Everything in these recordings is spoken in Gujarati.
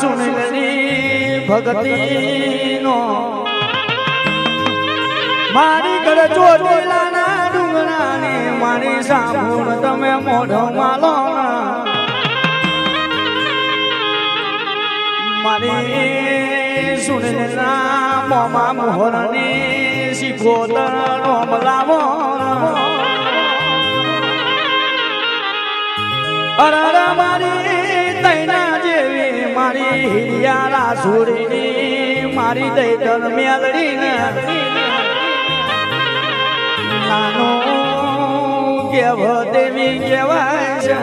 સુનલની ભગતીનો. મારી ઘર ચોટીલાના ડુંગરાને મારી સાંભળ તમે મોઢો માલો મારી સુનલના મોમા મોહરની શીખોતર લાવો અરર મારી મારી સુરની મારી દૈતર ધર્મ્યાલડી નાનો કેવ દેવી કહેવાય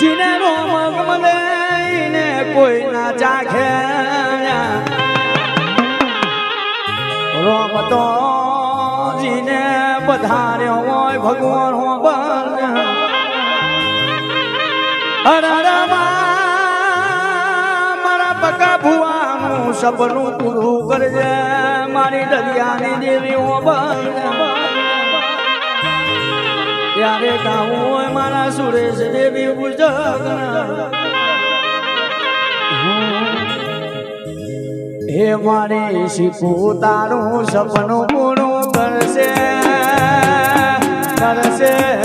જીને નો ગમલે ને કોઈ ના ચાખે રોમ જીને પધાર્યો હોય ભગવાન હો બન મારા સપનું પૂરું કરજે, મારી દરિયાની દેવી ત્યારે ગાવું હોય મારા સુરેશ દેવી પૂજક હે મારી શીખું તારું સપનું પૂરું કરશે કરશે.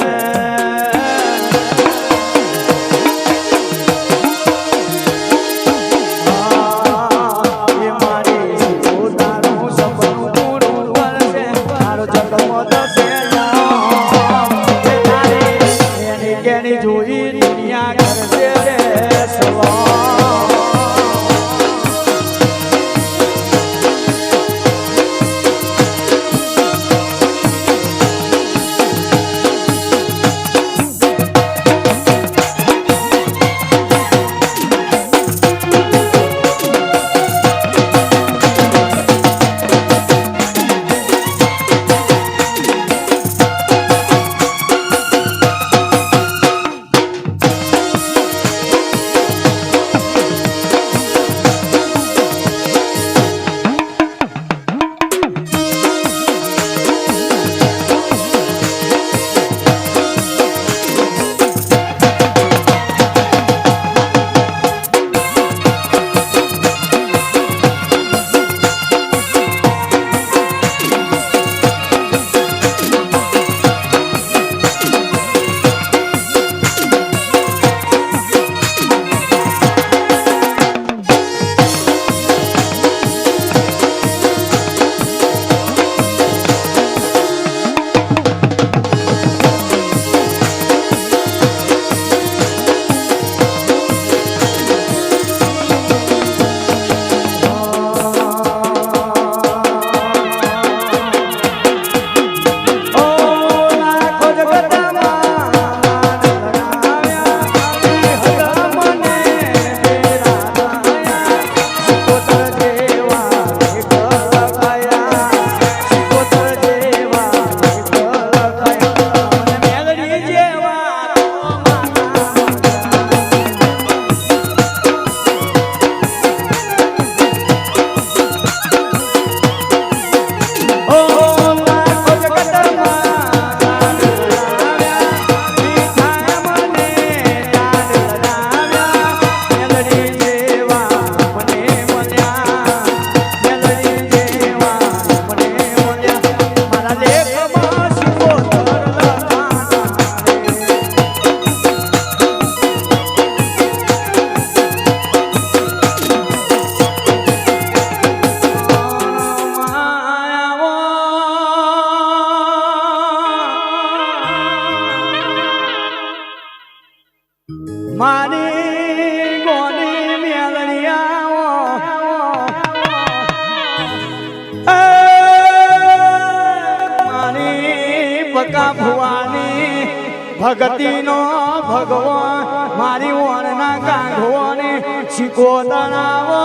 Yeah. ભગતીનો ભગવાન મારી ઓણના કાંઘોને શીખો તણાવો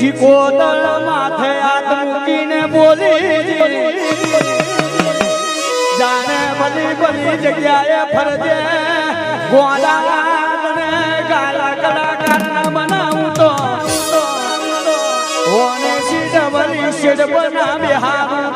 શિકોતર માથે હાથ મૂકીને બોલી જાણે બધી બધી જગ્યાએ ફરજે ગોડા ગાલા કલાકારના બનાવું તો. સીટ બનાવે હારું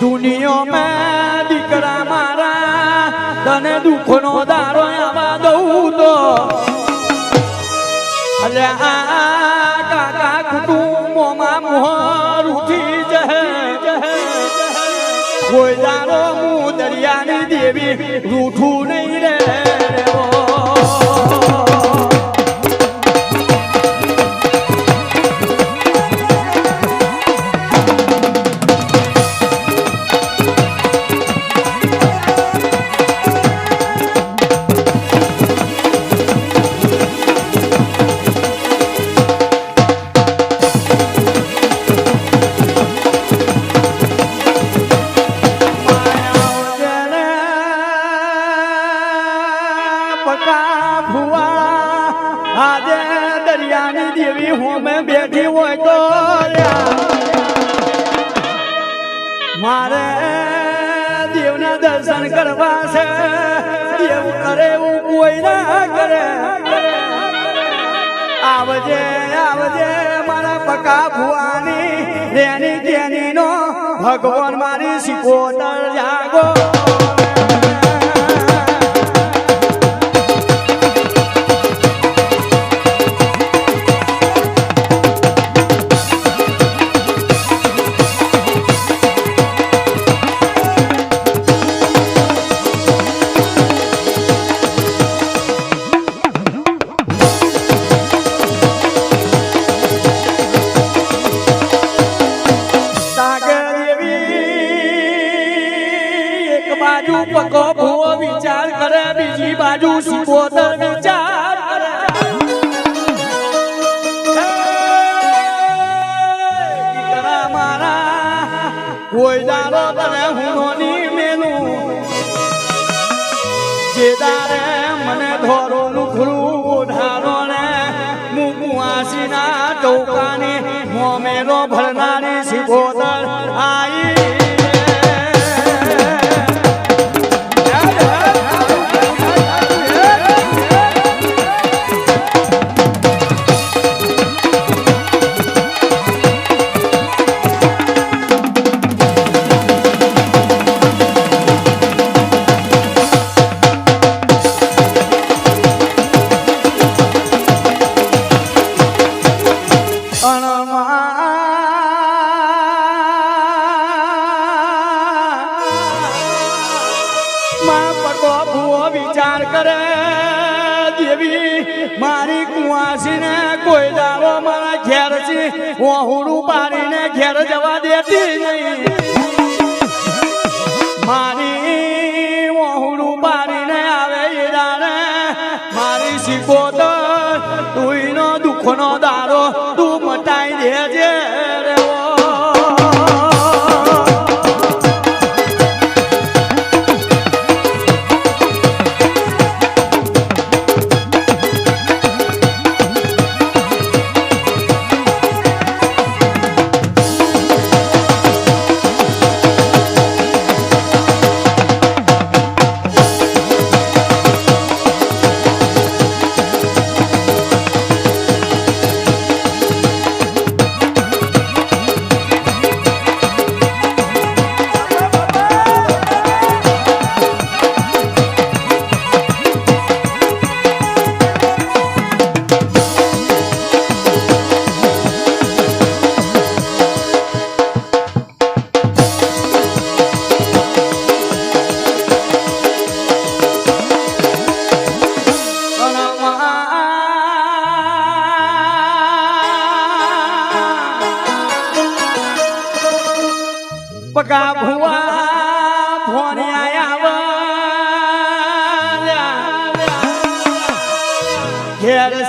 દુનિયામાં દીકરા મારા તને દુઃખનો દારો આવા દઉં તો. અરે આ કાકા કુટુંબોમાં મોહર ઉઠી જહે. કોઈ દારો હું દરિયાની દેવી રૂઠું નહીં. દરિયાની દેવી હોમે બેઠી હોય તો મારે દેવના દર્શન કરવા છે. દેવ કરે કોઈ ના કરે. આવજે આવજે મારા પકા ભુવાની રેની કેની નો ભગવાન મારી શીખોતર જાગો. દાડે મને ધોરો લુખરું ધારો ને મુકુઆસીના ટોકાની મોમેરો ભરનારી શિકોતર આઈ માં પકો ભૂવો વિચાર કરે દેવી, મારી કુવાસીને કોઈ દાડો મારા ઘેર છે ઓહુડું પાડીને ઘેર જવા દેતી નહીં. દુઃખનો દારો તું મટાઈ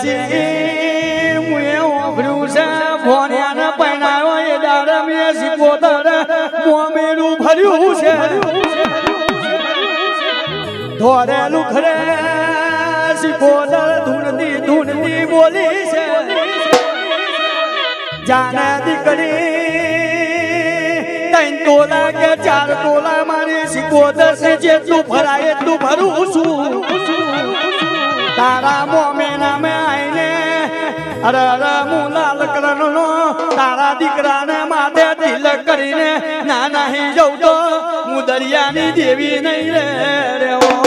છે હું ભર્યું છે ધોરેલું ખરે સિપોતર ધૂનતી બોલી છે જાને દીકરી તૈન તો કે ચાર તોલા મારી સિપોતર છે જેટલું ભરાય એટલું ભરું છું. તારા મોમે નામે આઈને, અરે અરે, હું લાલ કલરનો, તારા દીકરાને માથે તિલક કરીને, ના નહીં જઉં તો હું દરિયાની દેવી નહીં રે, રેવો.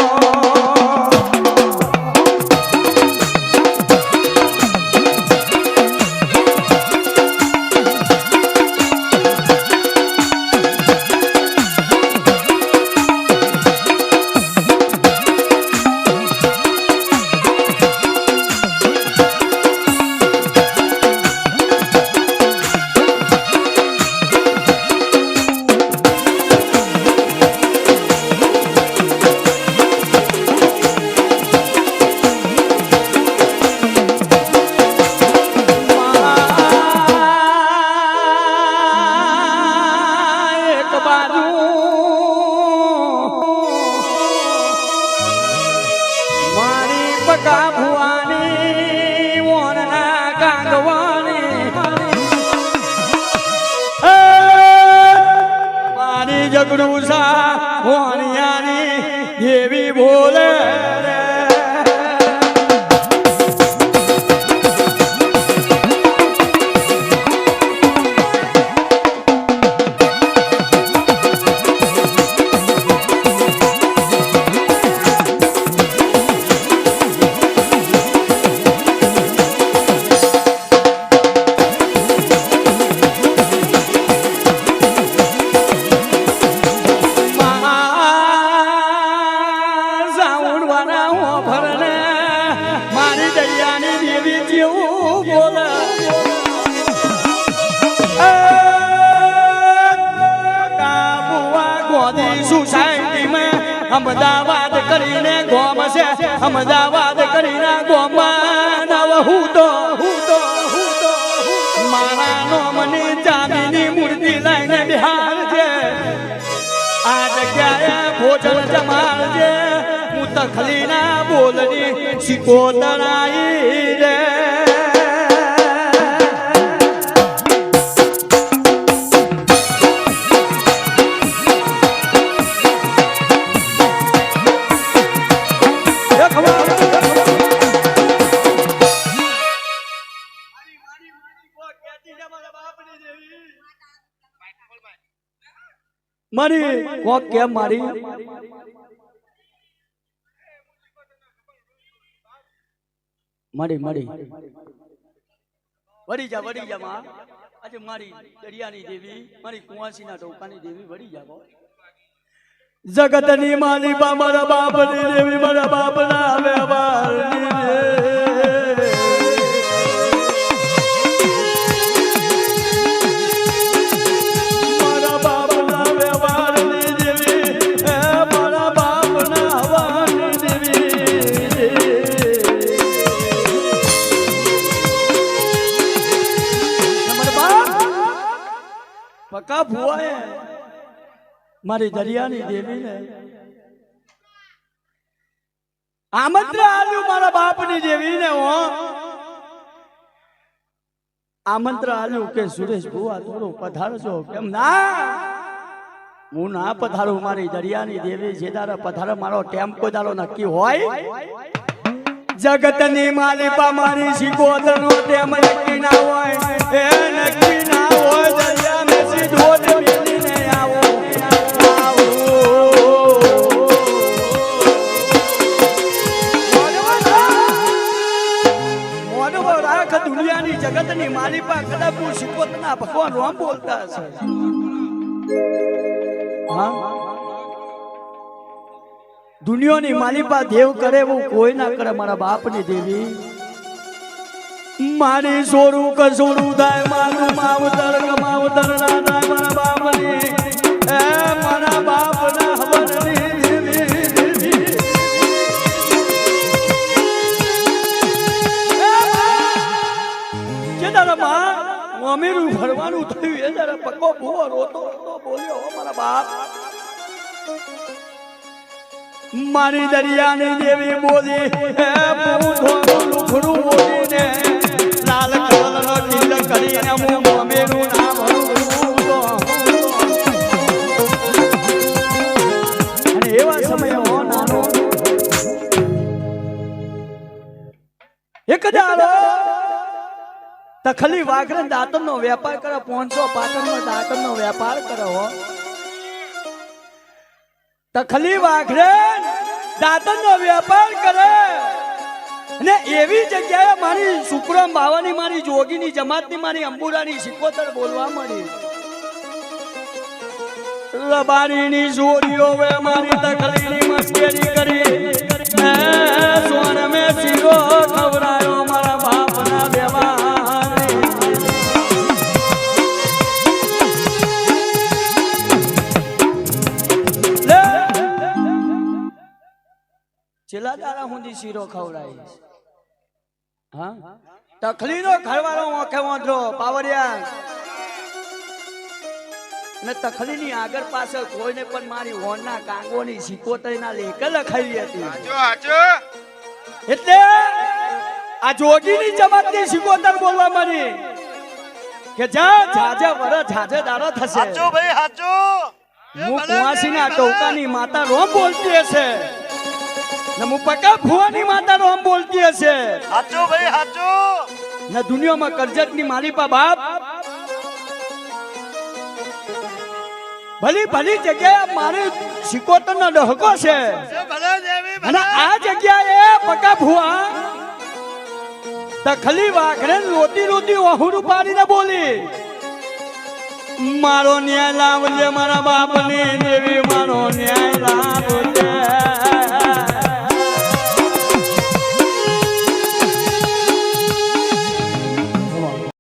મારી જગડુસા મોનિયાની દેવી બોલે રે. સાઉન્ડવાળા હોભરને મારી દરિયાની દેવી જેવું બોલે. અમદાવાદ કરીને ગોમ છે. અમદાવાદ કરીને ગોમાં નવ હું તો હું તો હું મારા નોમની ચાંદીની મૂર્તિ લઈને બિહાર છે આ જગ્યાએ ભોજન જમાડજે. હું તખલીના બોલની શિકોતરાઈ રે. મારી કોક કેમ મારી મળી મળી વળી જા વળી જા માં. આજે મારી દરિયાની દેવી મારી કુંવાસીના ટોકાની દેવી વળી જા જગતની માની બા મારા બાપની દેવી મારા બાપના વ્યવહારની ભુવાએ મારી દરિયાની દેવીને. આમંત્રણ આવ્યું મારા બાપની દેવીને, હો. આમંત્ર આલ્યું કે, સુરેશ ભુવા, થોડું પધારજો. કેમ, ના, હું ના પધારું, મારી દરિયાની દેવી જે તારા પધારો, મારો ટેમ્પો દારો નક્કી હોય. જગતની માલિપા મારી શીખોતરનો ટેમ નક્કી ના હોય. એ નક્કી ના દુનિયાની માલિપા દેવ કરે એવું કોઈ ના કરે, મારા બાપની દેવી. મારી સોરું કસોરું થાય, મારું માવતર કમાવતર ના કે તારા ભરવાનું થયું. એ તારા પક્કો ભૂવો રોતો રોતો બોલ્યો મારા બાપ. મારી દરિયાની દેવી બોલી, હે પૂંઠોનું લુખડું બોલીને, લાલ કલરનો કિલ્લ કરીને હું મમેરું નામ એક દાડો તખલી વાઘરે દાંતણ નો વેપાર કરે પોનસો પાટણમાં દાંતણ નો વેપાર કરે તખલી વાઘરે દાંતણ નો વેપાર કરે. ને એવી જગ્યાએ મારી શુક્રમ બાવાની, મારી જોગીની જમાતની, મારી અંબુરાની સિકોતર બોલવા મળી. લબારીની જોડીઓ વે મારી તકલીની મસ્કેરી કરી. સોન મેં સીરો ખવરાયો છેલ્લા દાડા સુધી શીરો ખવડાવીશ. હા? તકલીનો ઘરવાળો ઓખે વાંધો પાવરિયા અને તખલીની આગળ પાછળ કોઈને પણ મારી હોનના કાંગોની સિકોતરીના લેખ લખાવી હતી. હાચો હાચો. એટલે આ જોગીની જમાતની સિકોતર બોલવા મળી કે જા જાજે વર જાજે દાડો થશે. સાચો ભાઈ સાચો હું કુવાસીના ટોકાની માતા રોમ બોલતી હશે. ને હું પકા ભુવાની માતાનો રોમ બોલતી હશે. હાચો ભાઈ હાચો. ને દુનિયામાં કરજતની મારી પા બાપ. ભલી ભલી જગ્યાએ મારે સિકોતરનો ડહકો છે. ભલે અને આ જગ્યાએ પકા ભુવા. તખલી વાઘરે લોતી લોટી વહુરું પાડીને બોલી મારો ન્યાય લાવજે મારા બાપની દેવી મારો ન્યાય લાવ